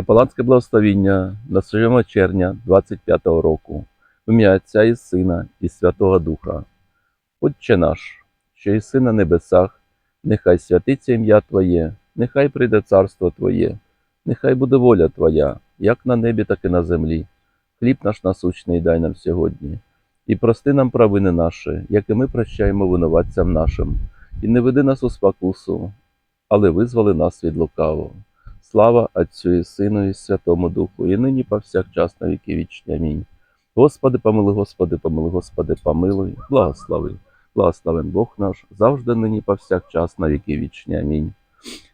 Капеланське благословіння на 7 червня 25 року в ім'я Отця і Сина і Святого Духа. Отче наш, що єси на небесах, нехай святиться ім'я Твоє, нехай прийде царство Твоє, нехай буде воля Твоя, як на небі, так і на землі. Хліб наш насущний дай нам сьогодні, і прости нам провини наші, як і ми прощаємо винуватцям нашим, і не веди нас у спокусу, але визволи нас від лукавого. Слава Отцю і Сину і Святому Духу, і нині повсякчас на віки вічні. Амінь. Господи, помилуй, Господи, помилуй, Господи, помилуй, благослови. Благословен Бог наш, завжди нині повсякчас на віки вічні. Амінь.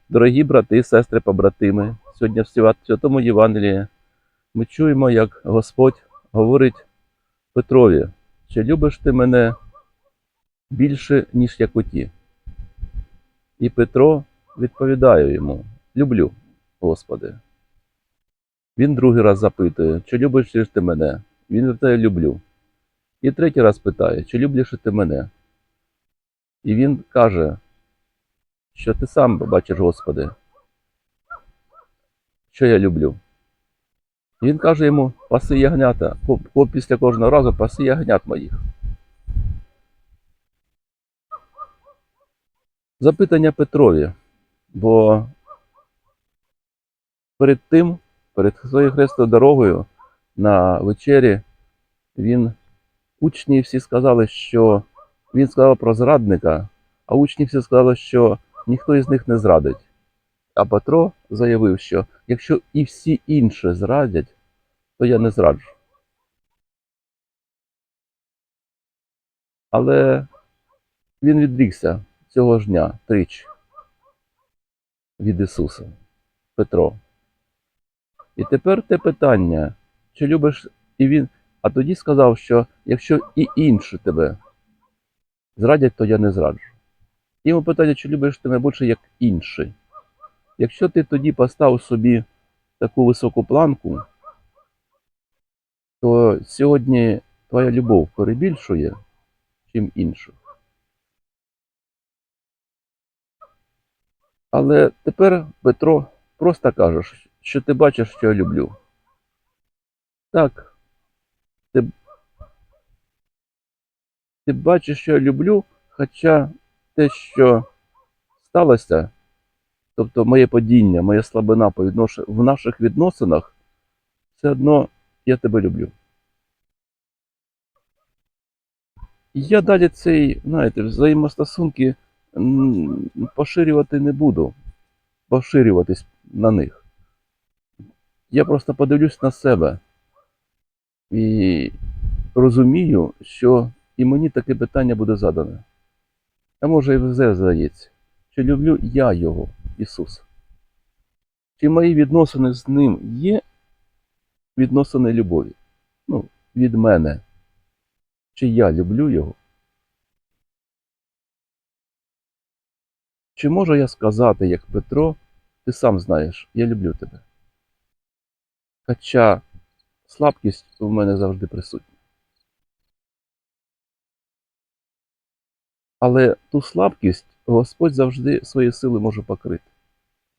Дорогі брати, сестри, побратими, сьогодні в Святому Євангелії ми чуємо, як Господь говорить Петрові, чи любиш ти мене більше, ніж як оті? І Петро відповідає йому: Люблю, Господи. Він другий раз запитує, чи любиш ти мене? Він відповідає, люблю. І третій раз питає, чи люблиш ти мене? І він каже, що ти сам бачиш, Господи, що я люблю. І він каже йому, паси ягнята, після кожного разу паси ягнят моїх. Запитання Петрові, бо перед тим, перед своєю хрестою дорогою на вечері, він учні всі сказали, що він сказав про зрадника, а учні всі сказали, що ніхто із них не зрадить. А Петро заявив, що якщо і всі інші зрадять, то я не зраджу. Але він відрікся цього ж дня тричі від Ісуса, Петро. І тепер те питання, чи любиш і він. А тоді сказав, що якщо і інші тебе зрадять, то я не зраджу. Йому питання, чи любиш ти мене більше як інші. Якщо ти тоді поставив собі таку високу планку, то сьогодні твоя любов перебільшує, чим іншу. Але тепер Петро просто каже, що ти бачиш, що я люблю. Так, ти, ти бачиш, що я люблю, хоча те, що сталося, тобто моє падіння, моя слабина по віднош... в наших відносинах, все одно я тебе люблю. Я далі цей, знаєте, взаємостосунки поширювати не буду, поширюватись на них. Я просто подивлюсь на себе і розумію, що і мені таке питання буде задане. А може і вже здається, чи люблю я його, Ісуса? Чи мої відносини з ним є відносини любові? Ну, від мене. Чи я люблю його? Чи можу я сказати, як Петро, ти сам знаєш, я люблю тебе? Хоча слабкість у мене завжди присутня. Але ту слабкість Господь завжди свої сили може покрити,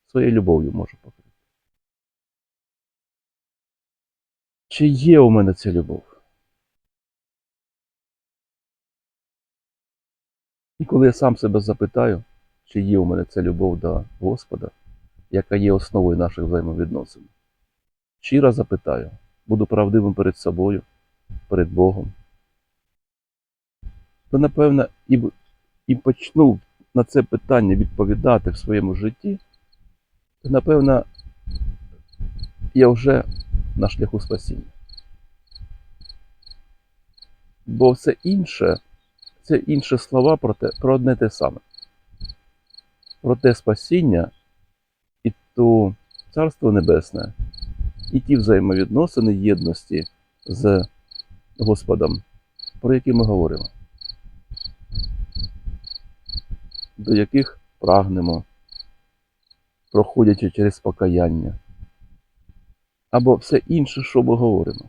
своєю любов'ю може покрити. Чи є у мене ця любов? І коли я сам себе запитаю, чи є у мене ця любов до Господа, яка є основою наших взаємовідносин, щиро запитаю, буду правдивим перед собою, перед Богом, то напевно і, і почну на це питання відповідати в своєму житті, то напевно я вже на шляху спасіння. Бо все інше це інші слова про, те, про одне те саме. Про те спасіння і ту Царство Небесне, і ті взаємовідносини єдності з Господом, про які ми говоримо, до яких прагнемо, проходячи через покаяння, або все інше, що ми говоримо.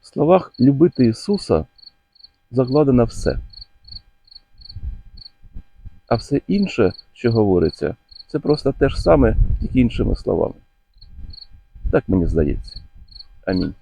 В словах любити Ісуса закладено все. А все інше, що говориться, це просто те ж саме, тільки іншими словами. Так мені здається. Амінь.